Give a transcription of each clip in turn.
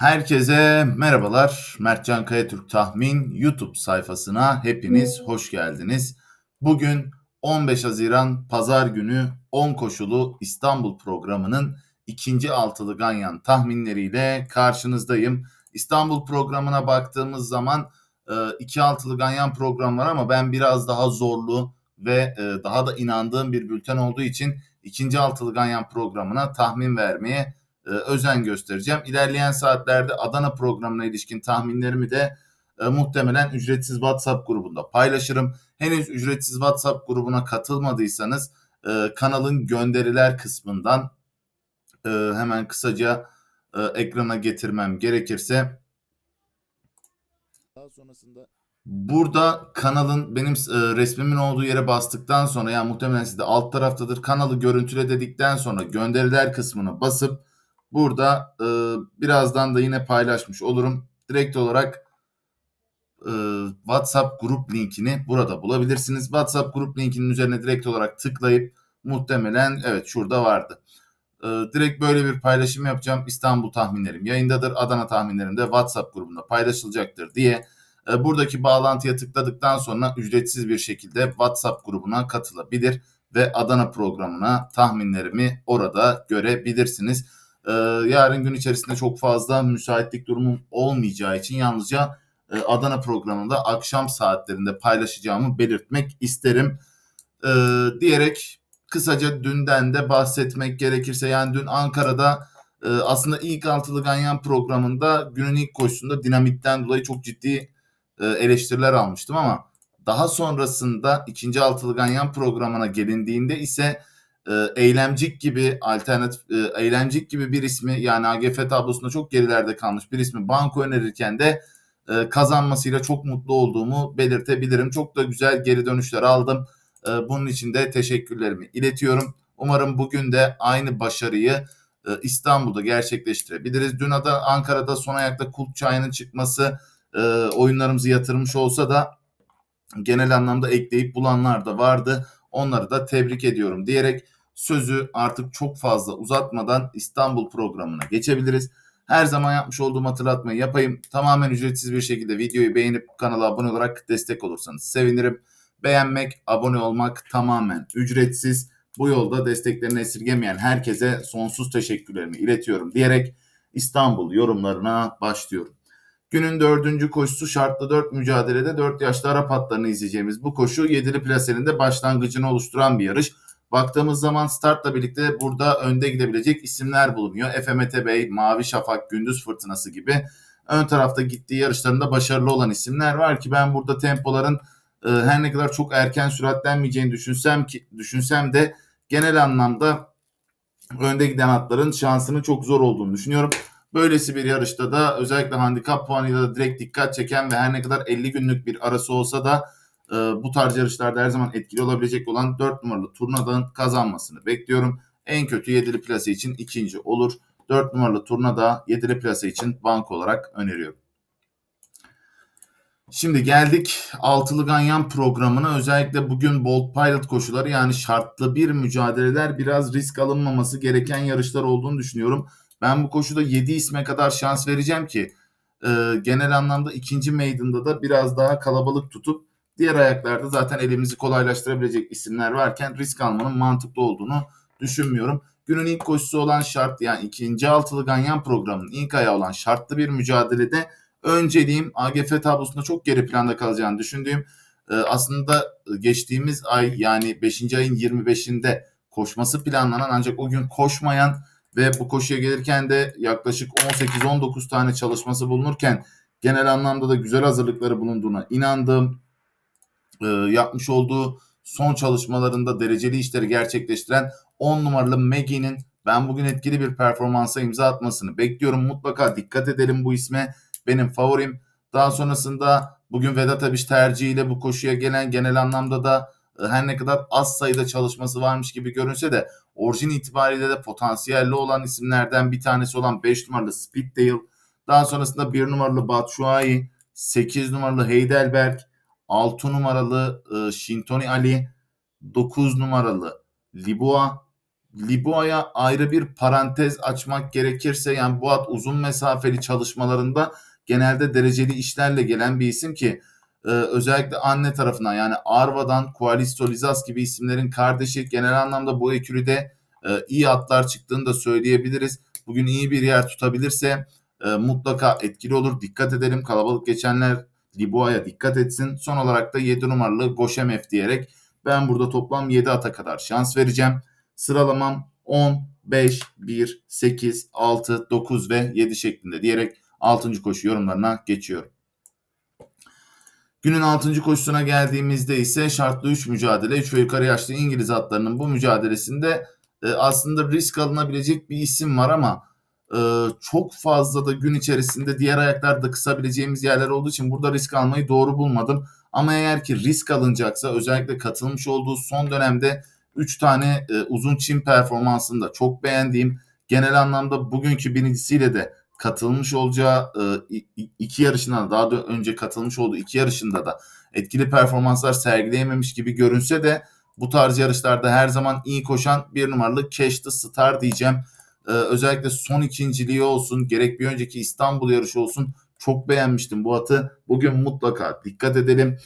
Herkese merhabalar. Mertcan Kayatürk Tahmin YouTube sayfasına hepiniz hoş geldiniz. Bugün 15 Haziran Pazar günü 10 koşulu İstanbul programının ikinci altılı ganyan tahminleriyle karşınızdayım. İstanbul programına baktığımız zaman e, iki altılı ganyan program var ama ben biraz daha zorlu ve e, daha da inandığım bir bülten olduğu için ikinci altılı ganyan programına tahmin vermeye e, özen göstereceğim. İlerleyen saatlerde Adana programına ilişkin tahminlerimi de e, muhtemelen ücretsiz WhatsApp grubunda paylaşırım. Henüz ücretsiz WhatsApp grubuna katılmadıysanız e, kanalın gönderiler kısmından e, hemen kısaca e, ekrana getirmem gerekirse daha sonrasında Burada kanalın benim e, resmimin olduğu yere bastıktan sonra yani muhtemelen sizde alt taraftadır. Kanalı görüntüle dedikten sonra gönderiler kısmına basıp Burada e, birazdan da yine paylaşmış olurum. Direkt olarak e, WhatsApp grup linkini burada bulabilirsiniz. WhatsApp grup linkinin üzerine direkt olarak tıklayıp muhtemelen evet şurada vardı. E, direkt böyle bir paylaşım yapacağım. İstanbul tahminlerim yayındadır. Adana tahminlerim de WhatsApp grubunda paylaşılacaktır diye e, buradaki bağlantıya tıkladıktan sonra ücretsiz bir şekilde WhatsApp grubuna katılabilir ve Adana programına tahminlerimi orada görebilirsiniz. Ee, yarın gün içerisinde çok fazla müsaitlik durumum olmayacağı için yalnızca e, Adana programında akşam saatlerinde paylaşacağımı belirtmek isterim. Ee, diyerek kısaca dünden de bahsetmek gerekirse yani dün Ankara'da e, aslında ilk altılı ganyan programında günün ilk koşusunda dinamitten dolayı çok ciddi e, eleştiriler almıştım ama daha sonrasında ikinci altılı ganyan programına gelindiğinde ise e, Eylemcik gibi alternatif e, Eylemcik gibi bir ismi yani AGF tablosunda çok gerilerde kalmış bir ismi banko önerirken de e, kazanmasıyla çok mutlu olduğumu belirtebilirim. Çok da güzel geri dönüşler aldım. E, bunun için de teşekkürlerimi iletiyorum. Umarım bugün de aynı başarıyı e, İstanbul'da gerçekleştirebiliriz. Dün ada Ankara'da son ayakta Kulp Çayı'nın çıkması e, oyunlarımızı yatırmış olsa da genel anlamda ekleyip bulanlar da vardı. Onları da tebrik ediyorum diyerek sözü artık çok fazla uzatmadan İstanbul programına geçebiliriz. Her zaman yapmış olduğum hatırlatmayı yapayım. Tamamen ücretsiz bir şekilde videoyu beğenip kanala abone olarak destek olursanız sevinirim. Beğenmek, abone olmak tamamen ücretsiz. Bu yolda desteklerini esirgemeyen herkese sonsuz teşekkürlerimi iletiyorum diyerek İstanbul yorumlarına başlıyorum. Günün dördüncü koşusu şartlı dört mücadelede dört yaşlı Arap atlarını izleyeceğimiz bu koşu yedili plasenin de başlangıcını oluşturan bir yarış. Baktığımız zaman startla birlikte burada önde gidebilecek isimler bulunuyor. FMT Bey, Mavi Şafak, Gündüz Fırtınası gibi ön tarafta gittiği yarışlarında başarılı olan isimler var ki ben burada tempoların e, her ne kadar çok erken süratlenmeyeceğini düşünsem ki düşünsem de genel anlamda önde giden atların şansının çok zor olduğunu düşünüyorum. Böylesi bir yarışta da özellikle handikap puanıyla direkt dikkat çeken ve her ne kadar 50 günlük bir arası olsa da e, bu tarz yarışlarda her zaman etkili olabilecek olan 4 numaralı turnadan kazanmasını bekliyorum. En kötü 7'li plase için ikinci olur. 4 numaralı turnada 7'li plase için bank olarak öneriyorum. Şimdi geldik altılı ganyan programına. Özellikle bugün Bolt Pilot koşuları yani şartlı bir mücadeleler biraz risk alınmaması gereken yarışlar olduğunu düşünüyorum. Ben bu koşuda 7 isme kadar şans vereceğim ki e, genel anlamda ikinci meydanında da biraz daha kalabalık tutup diğer ayaklarda zaten elimizi kolaylaştırabilecek isimler varken risk almanın mantıklı olduğunu düşünmüyorum. Günün ilk koşusu olan şart yani ikinci altılı ganyan programının ilk ayağı olan şartlı bir mücadelede önceliğim AGF tablosunda çok geri planda kalacağını düşündüğüm e, aslında geçtiğimiz ay yani 5. ayın 25'inde koşması planlanan ancak o gün koşmayan ve bu koşuya gelirken de yaklaşık 18-19 tane çalışması bulunurken genel anlamda da güzel hazırlıkları bulunduğuna inandığım e, yapmış olduğu son çalışmalarında dereceli işleri gerçekleştiren 10 numaralı Maggie'nin ben bugün etkili bir performansa imza atmasını bekliyorum. Mutlaka dikkat edelim bu isme. Benim favorim. Daha sonrasında bugün Vedat Abiş tercihiyle bu koşuya gelen genel anlamda da e, her ne kadar az sayıda çalışması varmış gibi görünse de orijin itibariyle de potansiyelli olan isimlerden bir tanesi olan 5 numaralı Speeddale, daha sonrasında 1 numaralı Batshuayi, 8 numaralı Heidelberg, 6 numaralı e, Shintoni Ali, 9 numaralı Libua, Liboa'ya ayrı bir parantez açmak gerekirse yani bu at uzun mesafeli çalışmalarında genelde dereceli işlerle gelen bir isim ki e, özellikle anne tarafından yani Arva'dan Qualistolizas gibi isimlerin kardeşi genel anlamda bu ekürüde e, iyi atlar çıktığını da söyleyebiliriz. Bugün iyi bir yer tutabilirse e, mutlaka etkili olur. Dikkat edelim kalabalık geçenler Liboa'ya dikkat etsin. Son olarak da 7 numaralı Goşemef diyerek ben burada toplam 7 ata kadar şans vereceğim. Sıralamam 10, 5, 1, 8, 6, 9 ve 7 şeklinde diyerek 6. koşu yorumlarına geçiyorum. Günün 6. koşusuna geldiğimizde ise şartlı 3 mücadele 3 ve yukarı yaşlı İngiliz atlarının bu mücadelesinde e, aslında risk alınabilecek bir isim var ama e, çok fazla da gün içerisinde diğer ayaklarda kısabileceğimiz yerler olduğu için burada risk almayı doğru bulmadım. Ama eğer ki risk alınacaksa özellikle katılmış olduğu son dönemde 3 tane e, uzun çim performansında çok beğendiğim genel anlamda bugünkü birincisiyle de katılmış olacağı e, iki yarışına daha da önce katılmış olduğu iki yarışında da etkili performanslar sergileyememiş gibi görünse de bu tarz yarışlarda her zaman iyi koşan bir numaralı Cash the Star diyeceğim. Ee, özellikle son ikinciliği olsun gerek bir önceki İstanbul yarışı olsun çok beğenmiştim bu atı. Bugün mutlaka dikkat edelim.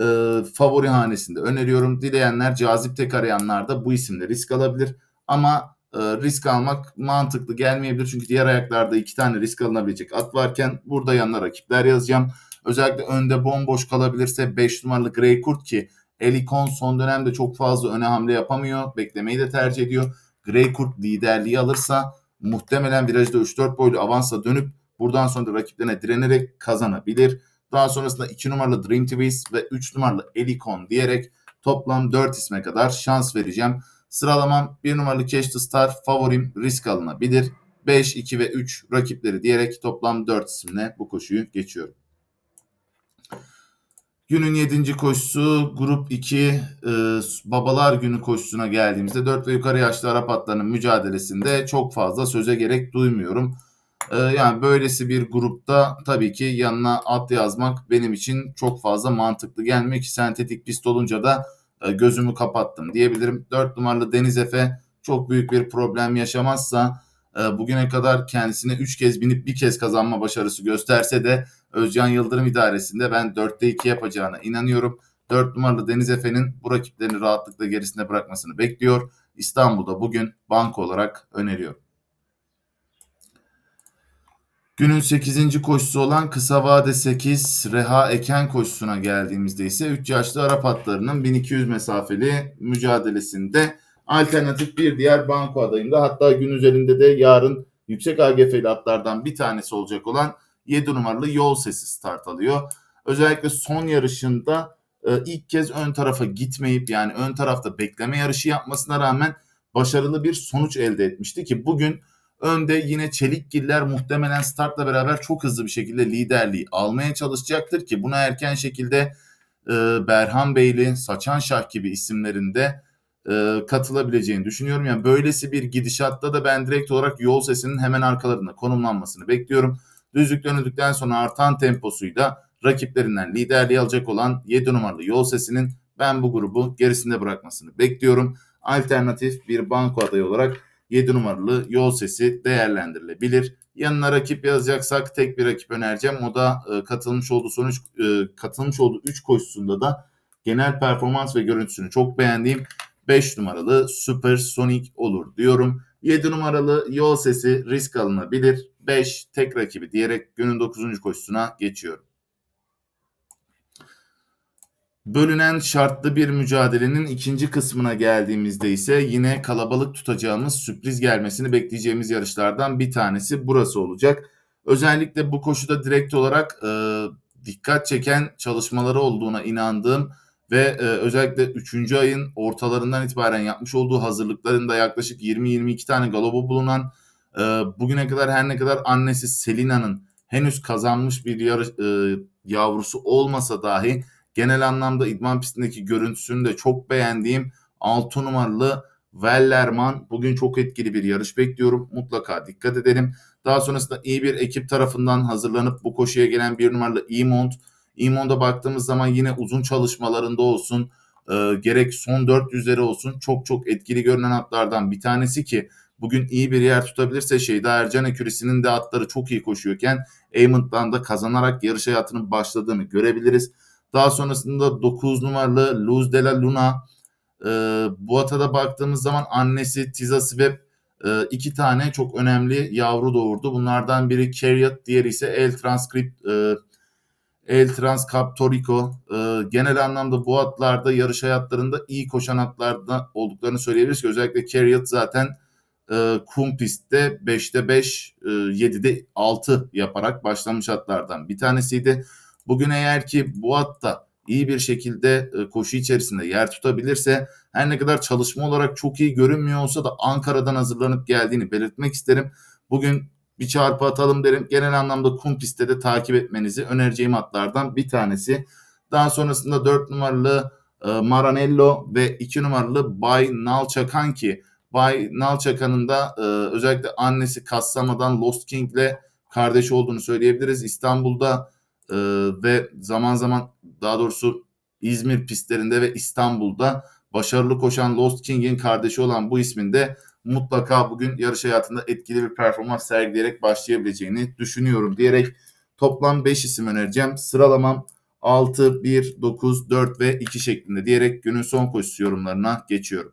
Ee, favori hanesinde öneriyorum. Dileyenler cazip tek arayanlar da bu isimle risk alabilir. Ama e, risk almak mantıklı gelmeyebilir. Çünkü diğer ayaklarda iki tane risk alınabilecek at varken burada yanına rakipler yazacağım. Özellikle önde bomboş kalabilirse 5 numaralı Grey Kurt ki Elikon son dönemde çok fazla öne hamle yapamıyor. Beklemeyi de tercih ediyor. Grey Kurt liderliği alırsa muhtemelen virajda 3-4 boylu avansa dönüp buradan sonra da rakiplerine direnerek kazanabilir. Daha sonrasında 2 numaralı Dream Twist ve 3 numaralı Elikon diyerek toplam 4 isme kadar şans vereceğim. Sıralamam 1 numaralı Cash the Star favorim risk alınabilir. 5, 2 ve 3 rakipleri diyerek toplam 4 isimle bu koşuyu geçiyorum. Günün 7. koşusu grup 2 e, babalar günü koşusuna geldiğimizde 4 ve yukarı yaşlı Arap atlarının mücadelesinde çok fazla söze gerek duymuyorum. E, yani böylesi bir grupta tabii ki yanına at yazmak benim için çok fazla mantıklı gelmiyor ki sentetik pist olunca da e, gözümü kapattım diyebilirim. 4 numaralı Deniz Efe çok büyük bir problem yaşamazsa e, bugüne kadar kendisine 3 kez binip bir kez kazanma başarısı gösterse de Özcan Yıldırım idaresinde ben 4'te 2 yapacağına inanıyorum. 4 numaralı Deniz Efe'nin bu rakiplerini rahatlıkla gerisinde bırakmasını bekliyor. İstanbul'da bugün banko olarak öneriyorum. Günün 8. koşusu olan kısa vade 8 Reha Eken koşusuna geldiğimizde ise 3 yaşlı Arap atlarının 1200 mesafeli mücadelesinde alternatif bir diğer banko adayında hatta gün üzerinde de yarın yüksek AGF'li atlardan bir tanesi olacak olan 7 numaralı yol sesi start alıyor. Özellikle son yarışında e, ilk kez ön tarafa gitmeyip yani ön tarafta bekleme yarışı yapmasına rağmen başarılı bir sonuç elde etmişti ki bugün önde yine Çelikgiller muhtemelen startla beraber çok hızlı bir şekilde liderliği almaya çalışacaktır ki buna erken şekilde e, Berhan Beyli, Saçan Şah gibi isimlerinde e, katılabileceğini düşünüyorum. Yani böylesi bir gidişatta da ben direkt olarak yol sesinin hemen arkalarında konumlanmasını bekliyorum. Düzlük dönüldükten sonra artan temposuyla rakiplerinden liderliği alacak olan 7 numaralı yol sesinin ben bu grubu gerisinde bırakmasını bekliyorum. Alternatif bir banko adayı olarak 7 numaralı yol sesi değerlendirilebilir. Yanına rakip yazacaksak tek bir rakip önereceğim. O da e, katılmış olduğu sonuç e, katılmış olduğu 3 koşusunda da genel performans ve görüntüsünü çok beğendiğim 5 numaralı Super Sonic olur diyorum. 7 numaralı yol sesi risk alınabilir. 5 tek rakibi diyerek günün 9. koşusuna geçiyorum. Bölünen şartlı bir mücadelenin ikinci kısmına geldiğimizde ise yine kalabalık tutacağımız sürpriz gelmesini bekleyeceğimiz yarışlardan bir tanesi burası olacak. Özellikle bu koşuda direkt olarak e, dikkat çeken çalışmaları olduğuna inandığım ve e, özellikle 3. ayın ortalarından itibaren yapmış olduğu hazırlıklarında yaklaşık 20-22 tane galobu bulunan e, bugüne kadar her ne kadar annesi Selina'nın henüz kazanmış bir yarış, e, yavrusu olmasa dahi genel anlamda idman pistindeki görüntüsünü de çok beğendiğim 6 numaralı Wellerman bugün çok etkili bir yarış bekliyorum. Mutlaka dikkat edelim. Daha sonrasında iyi bir ekip tarafından hazırlanıp bu koşuya gelen bir numaralı Emont Imon'da baktığımız zaman yine uzun çalışmalarında olsun e, gerek son 400'leri olsun çok çok etkili görünen atlardan bir tanesi ki bugün iyi bir yer tutabilirse Şeyda Ercan Ekürisi'nin de atları çok iyi koşuyorken Eamon'dan da kazanarak yarış hayatının başladığını görebiliriz. Daha sonrasında 9 numaralı Luz de la Luna e, bu atada baktığımız zaman annesi Tiza Sweb e, iki tane çok önemli yavru doğurdu. Bunlardan biri Chariot, diğeri ise El Transcript e, El Transcaptorico. E, genel anlamda bu atlarda yarış hayatlarında iyi koşan atlarda olduklarını söyleyebiliriz ki özellikle Chariot zaten e, kum pistte 5'te 5, e, 7'de 6 yaparak başlamış atlardan bir tanesiydi. Bugün eğer ki bu atta iyi bir şekilde e, koşu içerisinde yer tutabilirse her ne kadar çalışma olarak çok iyi görünmüyor olsa da Ankara'dan hazırlanıp geldiğini belirtmek isterim. Bugün bir çarpı atalım derim. Genel anlamda kum pistte de takip etmenizi önereceğim atlardan bir tanesi. Daha sonrasında 4 numaralı e, Maranello ve 2 numaralı Bay Nalçakan ki Bay Nalçakan'ın da e, özellikle annesi Kassama'dan Lost King'le kardeş olduğunu söyleyebiliriz. İstanbul'da e, ve zaman zaman daha doğrusu İzmir pistlerinde ve İstanbul'da başarılı koşan Lost King'in kardeşi olan bu ismin de mutlaka bugün yarış hayatında etkili bir performans sergileyerek başlayabileceğini düşünüyorum diyerek toplam 5 isim önereceğim. Sıralamam 6, 1, 9, 4 ve 2 şeklinde diyerek günün son koşusu yorumlarına geçiyorum.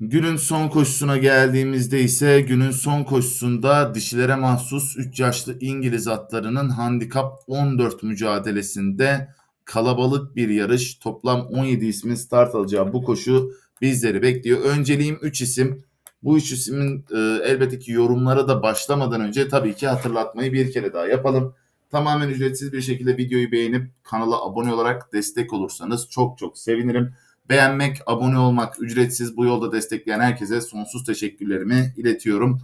Günün son koşusuna geldiğimizde ise günün son koşusunda dişilere mahsus 3 yaşlı İngiliz atlarının handikap 14 mücadelesinde kalabalık bir yarış toplam 17 ismin start alacağı bu koşu bizleri bekliyor. Önceliğim 3 isim. Bu üç ismin e, elbette ki yorumlara da başlamadan önce tabii ki hatırlatmayı bir kere daha yapalım. Tamamen ücretsiz bir şekilde videoyu beğenip kanala abone olarak destek olursanız çok çok sevinirim. Beğenmek, abone olmak ücretsiz bu yolda destekleyen herkese sonsuz teşekkürlerimi iletiyorum.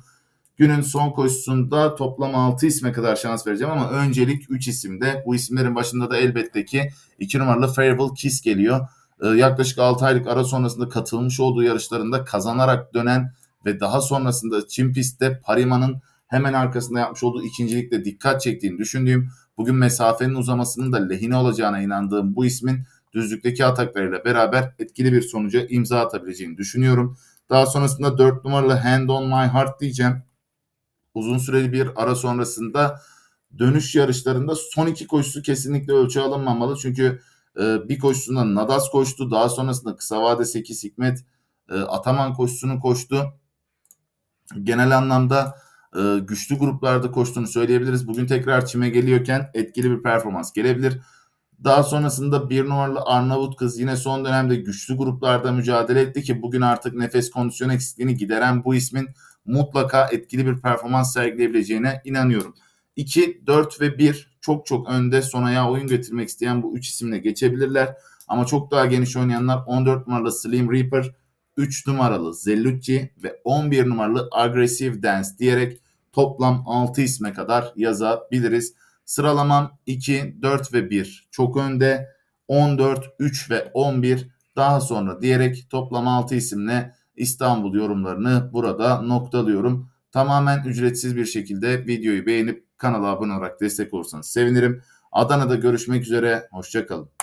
Günün son koşusunda toplam 6 isme kadar şans vereceğim ama öncelik 3 isimde. Bu isimlerin başında da elbette ki 2 numaralı Farewell Kiss geliyor. Ee, yaklaşık 6 aylık ara sonrasında katılmış olduğu yarışlarında kazanarak dönen ve daha sonrasında Çin pistte Parima'nın hemen arkasında yapmış olduğu ikincilikle dikkat çektiğini düşündüğüm, bugün mesafenin uzamasının da lehine olacağına inandığım bu ismin düzlükteki ataklarıyla beraber etkili bir sonuca imza atabileceğini düşünüyorum. Daha sonrasında 4 numaralı Hand on My Heart diyeceğim. Uzun süreli bir ara sonrasında dönüş yarışlarında son iki koşusu kesinlikle ölçü alınmamalı. Çünkü e, bir koşusunda Nadas koştu. Daha sonrasında kısa vade 8 Hikmet e, Ataman koşusunu koştu. Genel anlamda e, güçlü gruplarda koştuğunu söyleyebiliriz. Bugün tekrar çime geliyorken etkili bir performans gelebilir. Daha sonrasında bir numaralı Arnavut kız yine son dönemde güçlü gruplarda mücadele etti ki bugün artık nefes kondisyon eksikliğini gideren bu ismin mutlaka etkili bir performans sergileyebileceğine inanıyorum. 2, 4 ve 1 çok çok önde son ayağa oyun getirmek isteyen bu 3 isimle geçebilirler. Ama çok daha geniş oynayanlar 14 numaralı Slim Reaper, 3 numaralı Zellucci ve 11 numaralı Aggressive Dance diyerek toplam 6 isme kadar yazabiliriz. Sıralamam 2, 4 ve 1 çok önde. 14, 3 ve 11 daha sonra diyerek toplam 6 isimle İstanbul yorumlarını burada noktalıyorum. Tamamen ücretsiz bir şekilde videoyu beğenip kanala abone olarak destek olursanız sevinirim. Adana'da görüşmek üzere. Hoşçakalın.